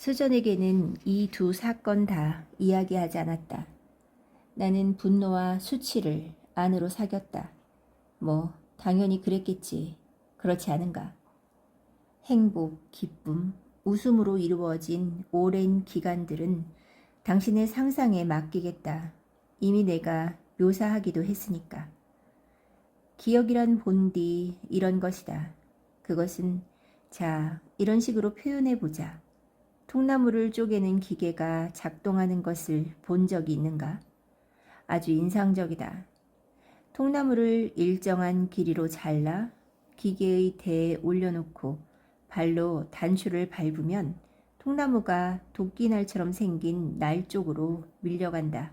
수전에게는 이 두 사건 다 이야기하지 않았다. 나는 분노와 수치를 안으로 사겼다. 뭐, 당연히 그랬겠지. 그렇지 않은가? 행복, 기쁨, 웃음으로 이루어진 오랜 기간들은 당신의 상상에 맡기겠다. 이미 내가 묘사하기도 했으니까. 기억이란 본디 이런 것이다. 그것은 자, 이런 식으로 표현해 보자. 통나무를 쪼개는 기계가 작동하는 것을 본 적이 있는가? 아주 인상적이다. 통나무를 일정한 길이로 잘라 기계의 대에 올려놓고 발로 단추를 밟으면 통나무가 도끼날처럼 생긴 날 쪽으로 밀려간다.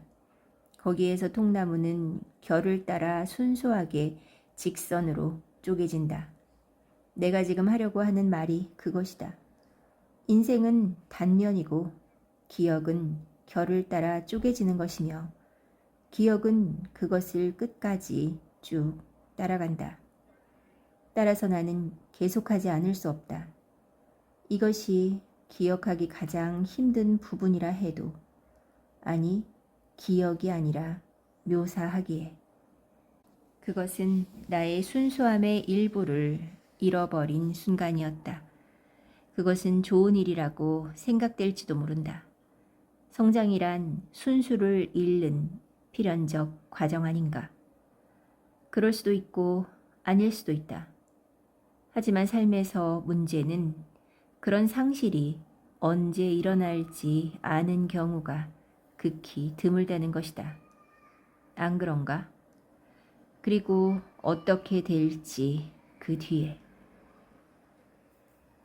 거기에서 통나무는 결을 따라 순수하게 직선으로 쪼개진다. 내가 지금 하려고 하는 말이 그것이다. 인생은 단면이고 기억은 결을 따라 쪼개지는 것이며 기억은 그것을 끝까지 쭉 따라간다. 따라서 나는 계속하지 않을 수 없다. 이것이 기억하기 가장 힘든 부분이라 해도 아니 기억이 아니라 묘사하기에 그것은 나의 순수함의 일부를 잃어버린 순간이었다. 그것은 좋은 일이라고 생각될지도 모른다. 성장이란 순수를 잃는 필연적 과정 아닌가. 그럴 수도 있고 아닐 수도 있다. 하지만 삶에서 문제는 그런 상실이 언제 일어날지 아는 경우가 극히 드물다는 것이다. 안 그런가? 그리고 어떻게 될지 그 뒤에.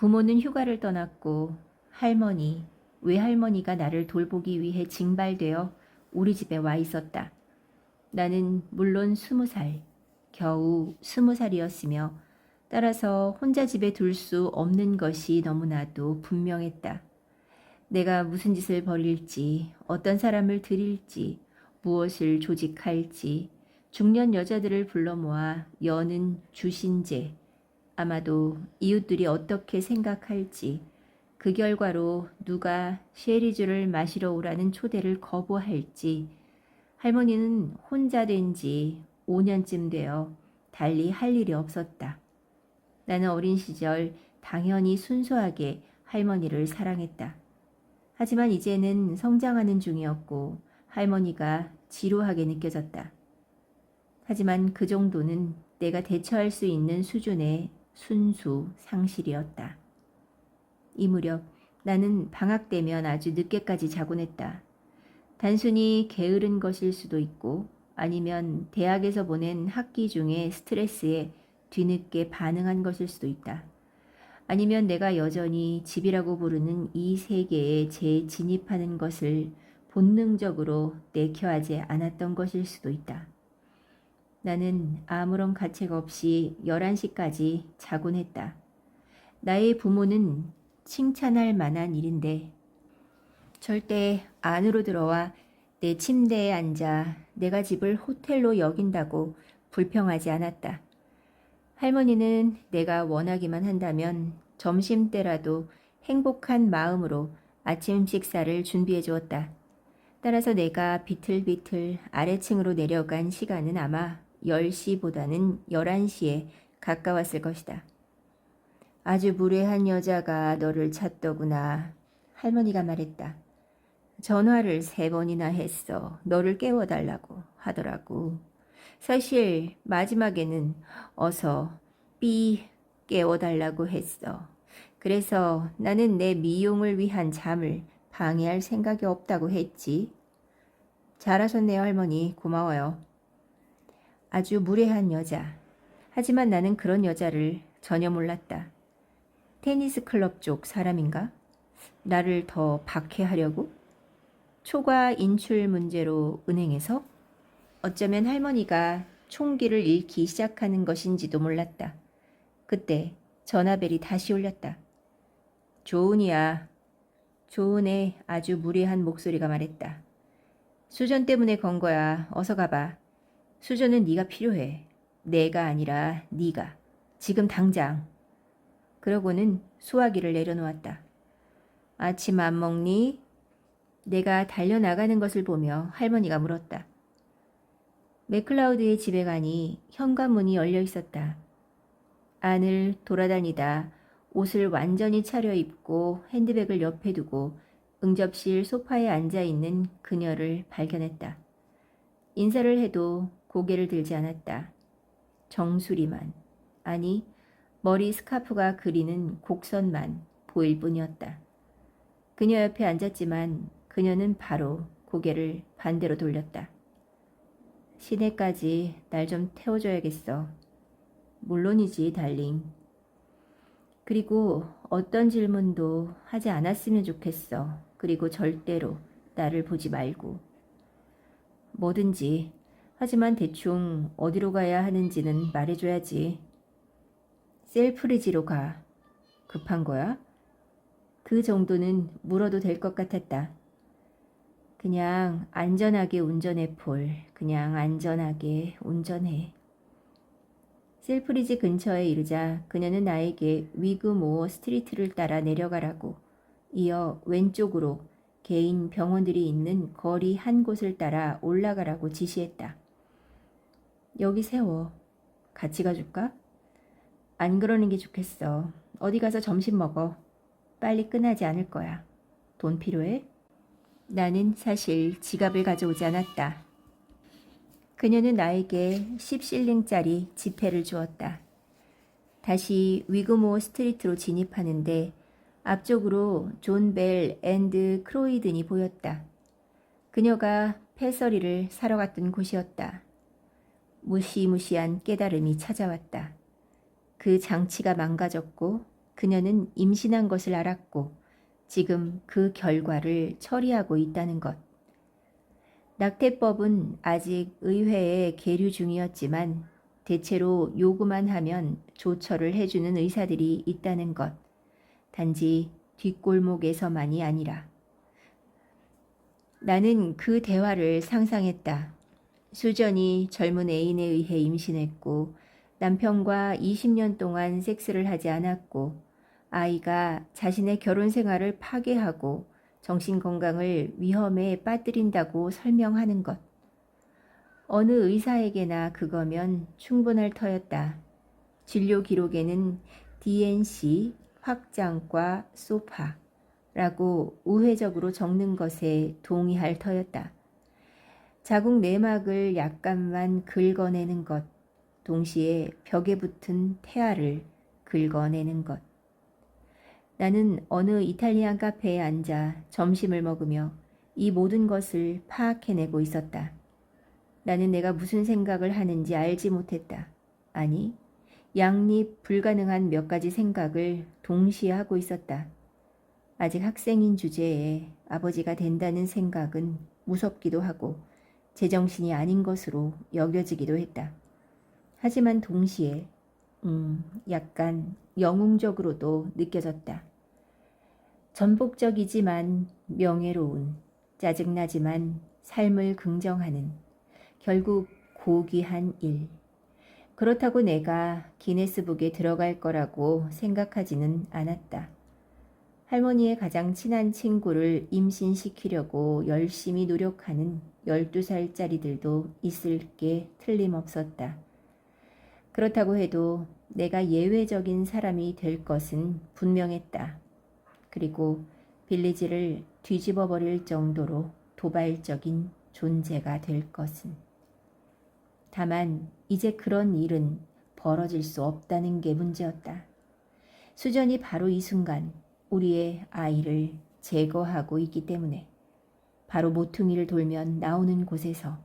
부모는 휴가를 떠났고 할머니, 외할머니가 나를 돌보기 위해 징발되어 우리 집에 와 있었다. 나는 물론 스무 살, 겨우 스무 살이었으며 따라서 혼자 집에 둘 수 없는 것이 너무나도 분명했다. 내가 무슨 짓을 벌일지, 어떤 사람을 들일지, 무엇을 조직할지, 중년 여자들을 불러 모아 여는 주신제, 아마도 이웃들이 어떻게 생각할지, 그 결과로 누가 쉐리주를 마시러 오라는 초대를 거부할지, 할머니는 혼자 된 지 5년쯤 되어 달리 할 일이 없었다. 나는 어린 시절 당연히 순수하게 할머니를 사랑했다. 하지만 이제는 성장하는 중이었고 할머니가 지루하게 느껴졌다. 하지만 그 정도는 내가 대처할 수 있는 수준의 순수 상실이었다. 이 무렵 나는 방학 때면 아주 늦게까지 자곤 했다. 단순히 게으른 것일 수도 있고 아니면 대학에서 보낸 학기 중에 스트레스에 뒤늦게 반응한 것일 수도 있다. 아니면 내가 여전히 집이라고 부르는 이 세계에 재진입하는 것을 본능적으로 내켜하지 않았던 것일 수도 있다. 나는 아무런 가책 없이 11시까지 자곤 했다. 나의 부모는 칭찬할 만한 일인데 절대 안으로 들어와 내 침대에 앉아 내가 집을 호텔로 여긴다고 불평하지 않았다. 할머니는 내가 원하기만 한다면 점심 때라도 행복한 마음으로 아침 식사를 준비해 주었다. 따라서 내가 비틀비틀 아래층으로 내려간 시간은 아마 10시보다는 11시에 가까웠을 것이다. 아주 무례한 여자가 너를 찾더구나. 할머니가 말했다. 전화를 세 번이나 했어. 너를 깨워달라고 하더라고. 사실 마지막에는 어서 삐 깨워달라고 했어. 그래서 나는 내 미용을 위한 잠을 방해할 생각이 없다고 했지. 잘하셨네요, 할머니. 고마워요. 아주 무례한 여자. 하지만 나는 그런 여자를 전혀 몰랐다. 테니스 클럽 쪽 사람인가? 나를 더 박해하려고? 초과 인출 문제로 은행에서? 어쩌면 할머니가 총기를 잃기 시작하는 것인지도 몰랐다. 그때 전화벨이 다시 울렸다. 조은이야. 조은의 아주 무례한 목소리가 말했다. 수전 때문에 건 거야. 어서 가봐. 수전은 네가 필요해. 내가 아니라 네가. 지금 당장. 그러고는 수화기를 내려놓았다. 아침 안 먹니? 내가 달려나가는 것을 보며 할머니가 물었다. 맥클라우드의 집에 가니 현관문이 열려 있었다. 안을 돌아다니다 옷을 완전히 차려입고 핸드백을 옆에 두고 응접실 소파에 앉아 있는 그녀를 발견했다. 인사를 해도 고개를 들지 않았다. 정수리만, 아니, 머리 스카프가 그리는 곡선만 보일 뿐이었다. 그녀 옆에 앉았지만 그녀는 바로 고개를 반대로 돌렸다. 시내까지 날 좀 태워줘야겠어. 물론이지, 달링. 그리고 어떤 질문도 하지 않았으면 좋겠어. 그리고 절대로 나를 보지 말고. 뭐든지. 하지만 대충 어디로 가야 하는지는 말해줘야지. 셀프리지로 가. 급한 거야? 그 정도는 물어도 될 것 같았다. 그냥 안전하게 운전해 폴. 그냥 안전하게 운전해. 셀프리지 근처에 이르자 그녀는 나에게 위그 모어 스트리트를 따라 내려가라고 이어 왼쪽으로 개인 병원들이 있는 거리 한 곳을 따라 올라가라고 지시했다. 여기 세워. 같이 가줄까? 안 그러는 게 좋겠어. 어디 가서 점심 먹어. 빨리 끝나지 않을 거야. 돈 필요해? 나는 사실 지갑을 가져오지 않았다. 그녀는 나에게 10실링짜리 지폐를 주었다. 다시 위그모어 스트리트로 진입하는데 앞쪽으로 존 벨 앤드 크로이든이 보였다. 그녀가 패서리를 사러 갔던 곳이었다. 무시무시한 깨달음이 찾아왔다. 그 장치가 망가졌고 그녀는 임신한 것을 알았고 지금 그 결과를 처리하고 있다는 것. 낙태법은 아직 의회에 계류 중이었지만 대체로 요구만 하면 조처를 해주는 의사들이 있다는 것. 단지 뒷골목에서만이 아니라. 나는 그 대화를 상상했다. 수전이 젊은 애인에 의해 임신했고 남편과 20년 동안 섹스를 하지 않았고 아이가 자신의 결혼 생활을 파괴하고 정신 건강을 위험에 빠뜨린다고 설명하는 것. 어느 의사에게나 그거면 충분할 터였다. 진료 기록에는 DNC 확장과 소파라고 우회적으로 적는 것에 동의할 터였다. 자궁 내막을 약간만 긁어내는 것, 동시에 벽에 붙은 태아를 긁어내는 것. 나는 어느 이탈리안 카페에 앉아 점심을 먹으며 이 모든 것을 파악해내고 있었다. 나는 내가 무슨 생각을 하는지 알지 못했다. 아니, 양립 불가능한 몇 가지 생각을 동시에 하고 있었다. 아직 학생인 주제에 아버지가 된다는 생각은 무섭기도 하고 제정신이 아닌 것으로 여겨지기도 했다. 하지만 동시에 음, 약간 영웅적으로도 느껴졌다. 전복적이지만 명예로운, 짜증나지만 삶을 긍정하는, 결국 고귀한 일. 그렇다고 내가 기네스북에 들어갈 거라고 생각하지는 않았다. 할머니의 가장 친한 친구를 임신시키려고 열심히 노력하는 12살짜리들도 있을 게 틀림없었다. 그렇다고 해도 내가 예외적인 사람이 될 것은 분명했다. 그리고 빌리지를 뒤집어 버릴 정도로 도발적인 존재가 될 것은. 다만 이제 그런 일은 벌어질 수 없다는 게 문제였다. 수전이 바로 이 순간 우리의 아이를 제거하고 있기 때문에 바로 모퉁이를 돌면 나오는 곳에서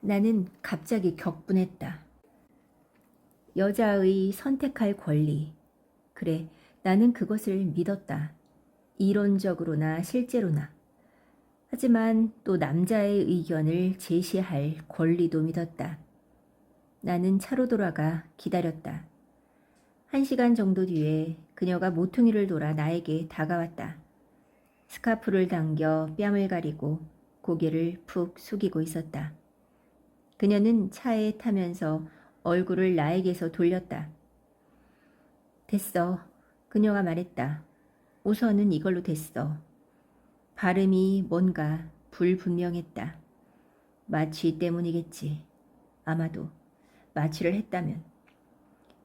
나는 갑자기 격분했다. 여자의 선택할 권리. 그래, 나는 그것을 믿었다. 이론적으로나 실제로나. 하지만 또 남자의 의견을 제시할 권리도 믿었다. 나는 차로 돌아가 기다렸다. 한 시간 정도 뒤에 그녀가 모퉁이를 돌아 나에게 다가왔다. 스카프를 당겨 뺨을 가리고 고개를 푹 숙이고 있었다. 그녀는 차에 타면서 얼굴을 나에게서 돌렸다. 됐어. 그녀가 말했다. 우선은 이걸로 됐어. 발음이 뭔가 불분명했다. 마취 때문이겠지. 아마도 마취를 했다면.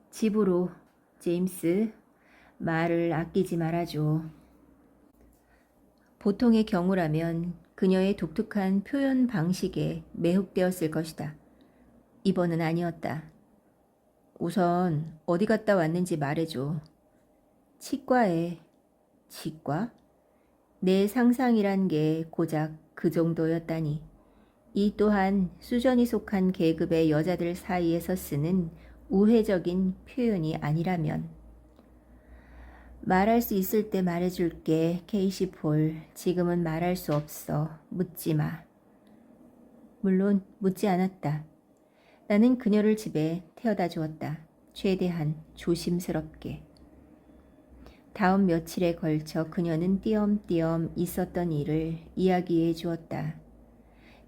집으로 제임스 말을 아끼지 말아줘. 보통의 경우라면 그녀의 독특한 표현 방식에 매혹되었을 것이다. 이번은 아니었다. 우선 어디 갔다 왔는지 말해줘. 치과에 치과? 내 상상이란 게 고작 그 정도였다니. 이 또한 수전이 속한 계급의 여자들 사이에서 쓰는 우회적인 표현이 아니라면. 말할 수 있을 때 말해줄게, 케이시 폴. 지금은 말할 수 없어. 묻지 마. 물론 묻지 않았다. 나는 그녀를 집에 태워다 주었다. 최대한 조심스럽게. 다음 며칠에 걸쳐 그녀는 띄엄띄엄 있었던 일을 이야기해 주었다.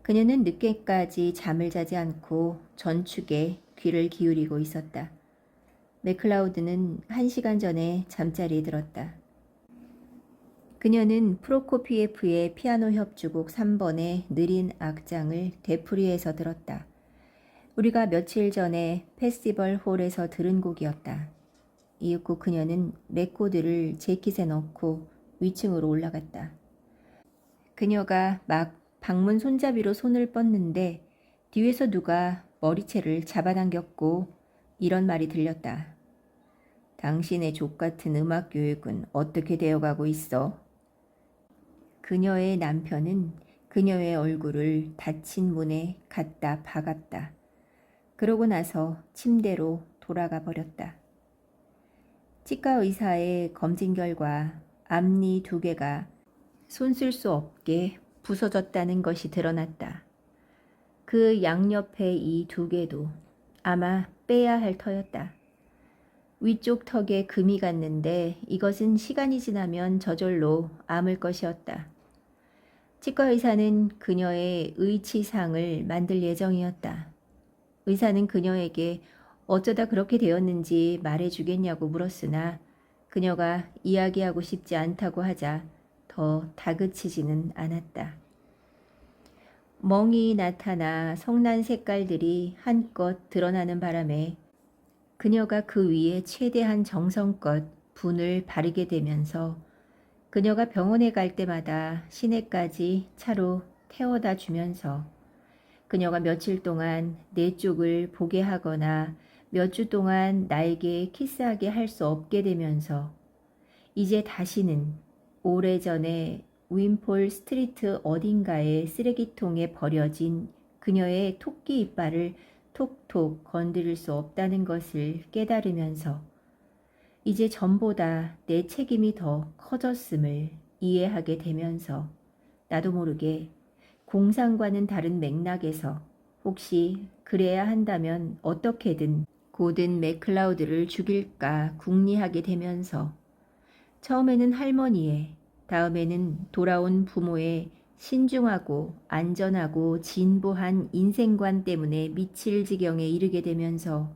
그녀는 늦게까지 잠을 자지 않고 전축에 귀를 기울이고 있었다. 맥클라우드는 한 시간 전에 잠자리에 들었다. 그녀는 프로코피에프의 피아노 협주곡 3번의 느린 악장을 되풀이해서 들었다. 우리가 며칠 전에 페스티벌 홀에서 들은 곡이었다. 이윽고 그녀는 레코드를 재킷에 넣고 위층으로 올라갔다. 그녀가 막 방문 손잡이로 손을 뻗는데 뒤에서 누가 머리채를 잡아당겼고 이런 말이 들렸다. 당신의 족같은 음악 교육은 어떻게 되어가고 있어? 그녀의 남편은 그녀의 얼굴을 닫힌 문에 갖다 박았다. 그러고 나서 침대로 돌아가 버렸다. 치과 의사의 검진 결과 앞니 두 개가 손쓸 수 없게 부서졌다는 것이 드러났다. 그 양옆의 이 두 개도 아마 빼야 할 터였다. 위쪽 턱에 금이 갔는데 이것은 시간이 지나면 저절로 아물 것이었다. 치과 의사는 그녀의 의치상을 만들 예정이었다. 의사는 그녀에게 어쩌다 그렇게 되었는지 말해주겠냐고 물었으나 그녀가 이야기하고 싶지 않다고 하자 더 다그치지는 않았다. 멍이 나타나 성난 색깔들이 한껏 드러나는 바람에 그녀가 그 위에 최대한 정성껏 분을 바르게 되면서 그녀가 병원에 갈 때마다 시내까지 차로 태워다 주면서 그녀가 며칠 동안 내 쪽을 보게 하거나 몇 주 동안 나에게 키스하게 할 수 없게 되면서 이제 다시는 오래전에 윈폴 스트리트 어딘가의 쓰레기통에 버려진 그녀의 토끼 이빨을 톡톡 건드릴 수 없다는 것을 깨달으면서 이제 전보다 내 책임이 더 커졌음을 이해하게 되면서 나도 모르게 공상과는 다른 맥락에서 혹시 그래야 한다면 어떻게든 고든 맥클라우드를 죽일까 궁리하게 되면서 처음에는 할머니의 다음에는 돌아온 부모의 신중하고 안전하고 진보한 인생관 때문에 미칠 지경에 이르게 되면서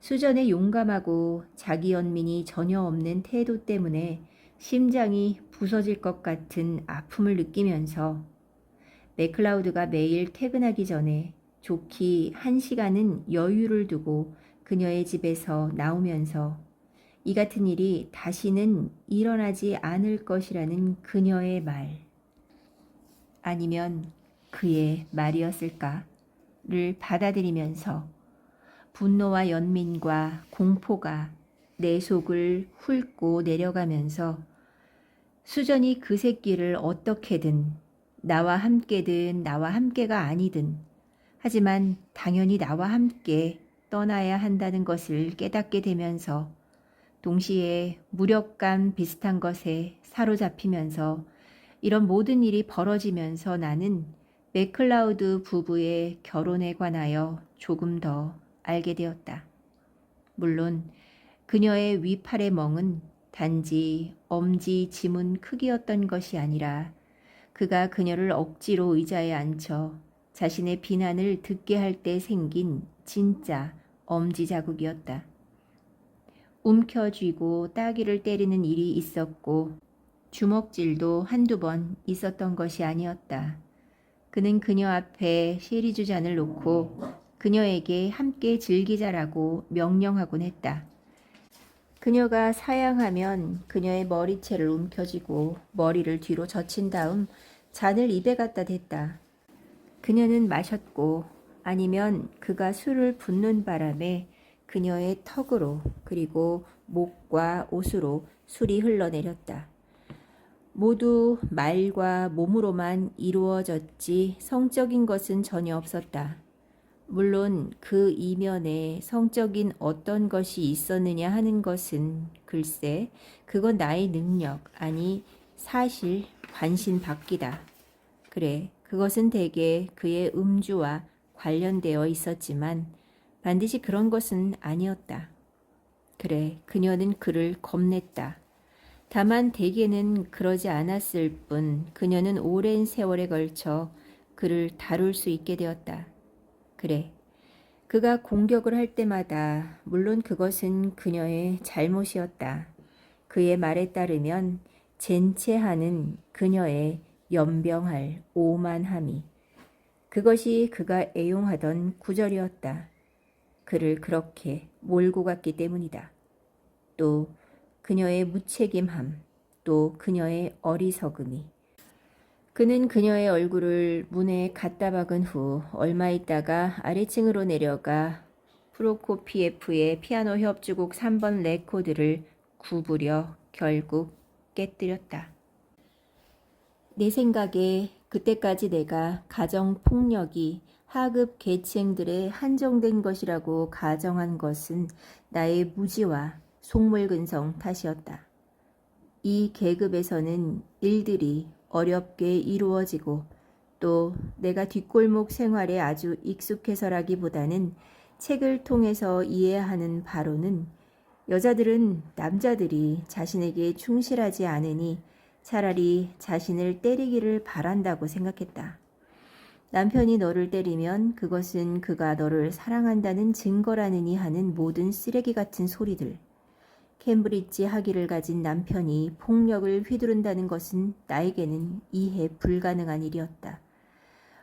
수전의 용감하고 자기 연민이 전혀 없는 태도 때문에 심장이 부서질 것 같은 아픔을 느끼면서 맥클라우드가 매일 퇴근하기 전에 좋기 한 시간은 여유를 두고 그녀의 집에서 나오면서 이 같은 일이 다시는 일어나지 않을 것이라는 그녀의 말. 아니면 그의 말이었을까를 받아들이면서 분노와 연민과 공포가 내 속을 훑고 내려가면서 수전이 그 새끼를 어떻게든 나와 함께든 나와 함께가 아니든 하지만 당연히 나와 함께 떠나야 한다는 것을 깨닫게 되면서 동시에 무력감 비슷한 것에 사로잡히면서 이런 모든 일이 벌어지면서 나는 맥클라우드 부부의 결혼에 관하여 조금 더 알게 되었다. 물론 그녀의 위팔의 멍은 단지 엄지 지문 크기였던 것이 아니라 그가 그녀를 억지로 의자에 앉혀 자신의 비난을 듣게 할 때 생긴 진짜 엄지 자국이었다. 움켜쥐고 따귀를 때리는 일이 있었고 주먹질도 한두 번 있었던 것이 아니었다. 그는 그녀 앞에 시리즈 잔을 놓고 그녀에게 함께 즐기자라고 명령하곤 했다. 그녀가 사양하면 그녀의 머리채를 움켜쥐고 머리를 뒤로 젖힌 다음 잔을 입에 갖다 댔다. 그녀는 마셨고 아니면 그가 술을 붓는 바람에 그녀의 턱으로 그리고 목과 옷으로 술이 흘러내렸다. 모두 말과 몸으로만 이루어졌지 성적인 것은 전혀 없었다. 물론 그 이면에 성적인 어떤 것이 있었느냐 하는 것은 글쎄 그건 나의 능력 아니 사실 관신 밖이다. 그래 그것은 대개 그의 음주와 관련되어 있었지만 반드시 그런 것은 아니었다. 그래 그녀는 그를 겁냈다. 다만 대개는 그러지 않았을 뿐 그녀는 오랜 세월에 걸쳐 그를 다룰 수 있게 되었다. 그래. 그가 공격을 할 때마다 물론 그것은 그녀의 잘못이었다. 그의 말에 따르면 젠체하는 그녀의 연병할 오만함이 그것이 그가 애용하던 구절이었다. 그를 그렇게 몰고 갔기 때문이다. 또 그녀의 무책임함, 또 그녀의 어리석음이 그는 그녀의 얼굴을 문에 갖다 박은 후 얼마 있다가 아래층으로 내려가 프로코피에프의 피아노 협주곡 3번 레코드를 구부려 결국 깨뜨렸다. 내 생각에 그때까지 내가 가정 폭력이 하급 계층들에 한정된 것이라고 가정한 것은 나의 무지와 속물근성 탓이었다. 이 계급에서는 일들이 어렵게 이루어지고 또 내가 뒷골목 생활에 아주 익숙해서라기보다는 책을 통해서 이해하는 바로는 여자들은 남자들이 자신에게 충실하지 않으니 차라리 자신을 때리기를 바란다고 생각했다. 남편이 너를 때리면 그것은 그가 너를 사랑한다는 증거라느니 하는 모든 쓰레기 같은 소리들. 캠브리지 학위를 가진 남편이 폭력을 휘두른다는 것은 나에게는 이해 불가능한 일이었다.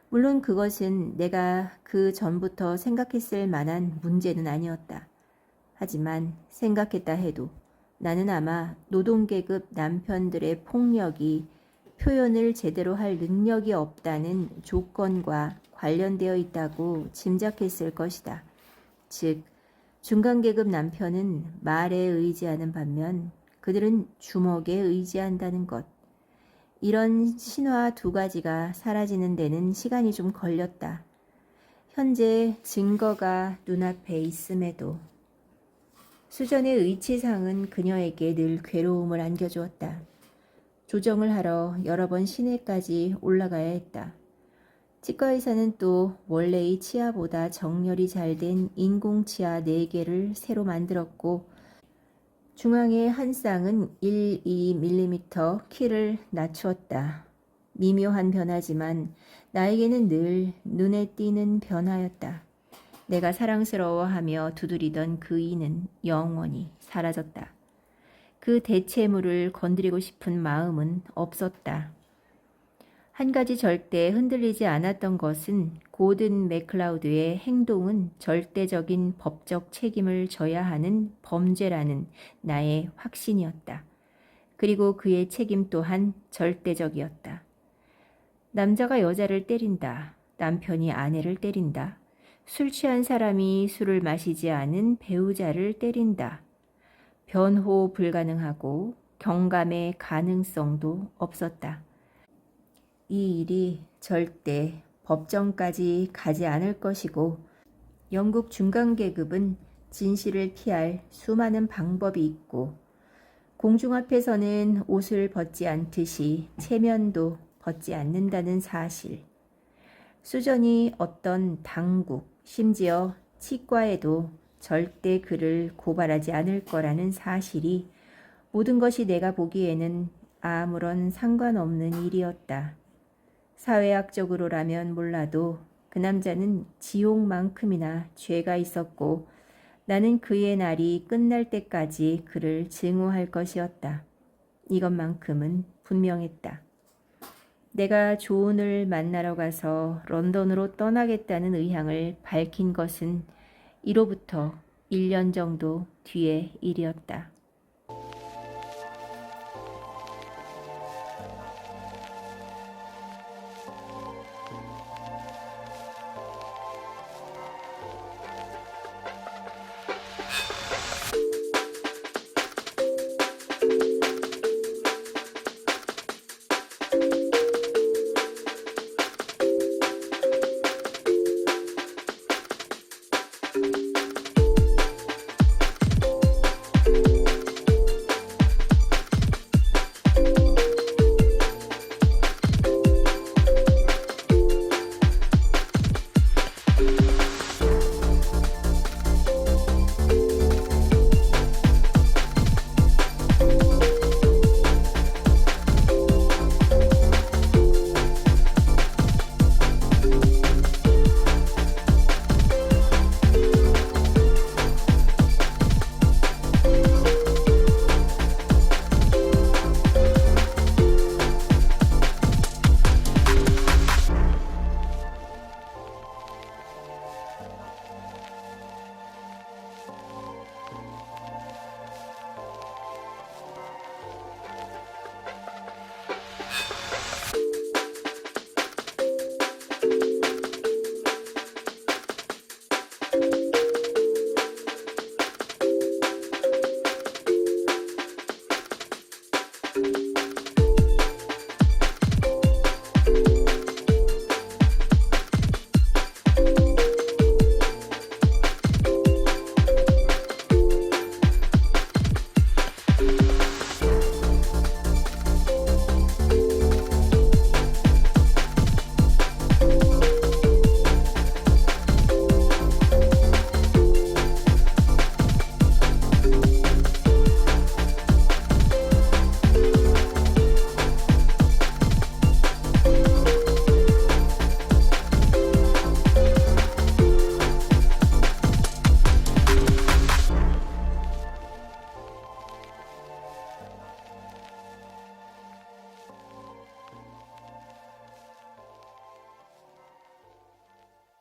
물론 그것은 내가 그 전부터 생각했을 만한 문제는 아니었다. 하지만 생각했다 해도 나는 아마 노동계급 남편들의 폭력이 표현을 제대로 할 능력이 없다는 조건과 관련되어 있다고 짐작했을 것이다. 즉, 중간계급 남편은 말에 의지하는 반면 그들은 주먹에 의지한다는 것. 이런 신화 두 가지가 사라지는 데는 시간이 좀 걸렸다. 현재 증거가 눈앞에 있음에도 수전의 의치상은 그녀에게 늘 괴로움을 안겨주었다. 조정을 하러 여러 번 시내까지 올라가야 했다. 치과 의사는 또 원래의 치아보다 정렬이 잘 된 인공 치아 4개를 새로 만들었고 중앙의 한 쌍은 1, 2mm 키를 낮추었다. 미묘한 변화지만 나에게는 늘 눈에 띄는 변화였다. 내가 사랑스러워하며 두드리던 그 이는 영원히 사라졌다. 그 대체물을 건드리고 싶은 마음은 없었다. 한 가지 절대 흔들리지 않았던 것은 고든 맥클라우드의 행동은 절대적인 법적 책임을 져야 하는 범죄라는 나의 확신이었다. 그리고 그의 책임 또한 절대적이었다. 남자가 여자를 때린다. 남편이 아내를 때린다. 술 취한 사람이 술을 마시지 않은 배우자를 때린다. 변호 불가능하고 경감의 가능성도 없었다. 이 일이 절대 법정까지 가지 않을 것이고 영국 중간계급은 진실을 피할 수많은 방법이 있고 공중 앞에서는 옷을 벗지 않듯이 체면도 벗지 않는다는 사실. 수전이 어떤 당국, 심지어 치과에도 절대 그를 고발하지 않을 거라는 사실이 모든 것이 내가 보기에는 아무런 상관없는 일이었다. 사회학적으로라면 몰라도 그 남자는 지옥만큼이나 죄가 있었고 나는 그의 날이 끝날 때까지 그를 증오할 것이었다. 이것만큼은 분명했다. 내가 조은을 만나러 가서 런던으로 떠나겠다는 의향을 밝힌 것은 이로부터 1년 정도 뒤의 일이었다.